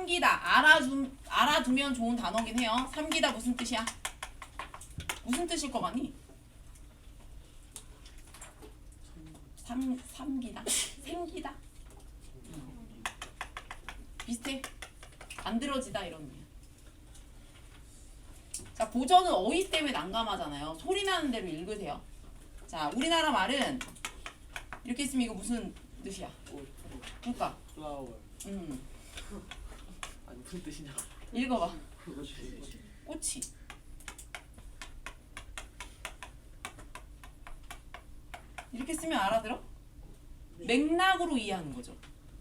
삼기다 알아두 알아두면 좋은 단어긴 해요. 삼기다 무슨 뜻이야? 무슨 뜻일 거 같니? 삼 삼기다 생기다 비슷해 만들어지다 이런 의미야. 자 보전은 어휘 때문에 난감하잖아요. 소리 나는 대로 읽으세요. 자 우리나라 말은 이렇게 있으면 이거 무슨 뜻이야? 꽃, 그러니까 플라워. 음 무슨 뜻이냐? 읽어봐. 꽃이 이렇게 쓰면 알아들어? 맥락으로 이해하는 거죠.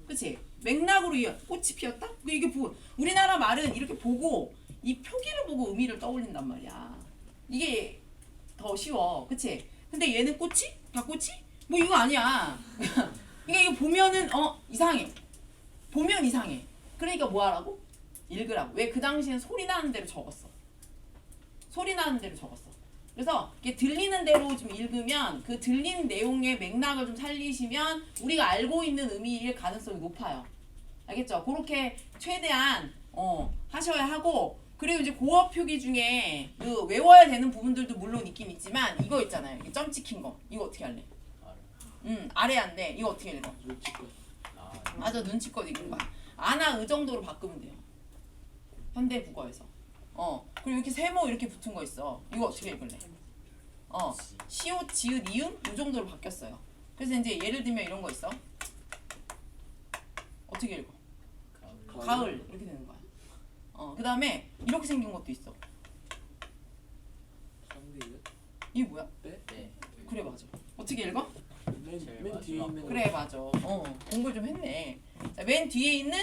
그치? 맥락으로 이해. 꽃이 피었다? 그 이게 보, 우리나라 말은 이렇게 보고 이 표기를 보고 의미를 떠올린단 말이야. 이게 더 쉬워. 그치? 근데 얘는 꽃이? 다 꽃이? 뭐 이거 아니야. 그러니까 이거 보면은 어 이상해. 보면 이상해. 그러니까 뭐 하라고? 읽으라고. 왜 그 당시엔 소리 나는 대로 적었어. 소리 나는 대로 적었어. 그래서 이게 들리는 대로 좀 읽으면 그 들린 내용의 맥락을 좀 살리시면 우리가 알고 있는 의미일 가능성이 높아요. 알겠죠? 그렇게 최대한 어, 하셔야 하고 그리고 이제 고어 표기 중에 그 외워야 되는 부분들도 물론 있긴 있지만 이거 있잖아요. 이게 점 찍힌 거. 이거 어떻게 할래? 음, 아래 안 돼. 이거 어떻게 읽어? 눈치껏. 맞아 눈치껏 읽는 거야. 아나 의 정도로 바꾸면 돼요. 현대 국어에서. 어 그리고 이렇게 세모 이렇게 붙은 거 있어. 이거 어떻게 읽을래? 어 시옷 지읒 이음 이 정도로 바뀌었어요. 그래서 이제 예를 들면 이런 거 있어. 어떻게 읽어? 가을 이렇게 되는 거야. 어 그다음에 이렇게 생긴 것도 있어. 이게 뭐야? 네. 그래 맞아. 어떻게 읽어? 맨, 뒤에 있는 그래 맞아. 어 공부를 좀 했네. 자, 맨 뒤에 있는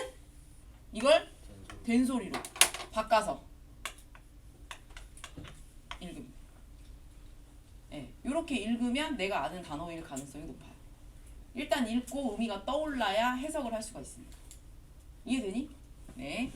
이걸 된소리로 바꿔서 읽음. 예, 이렇게 읽으면 내가 아는 단어일 가능성이 높아요. 일단 읽고 의미가 떠올라야 해석을 할 수가 있습니다. 이해되니? 네.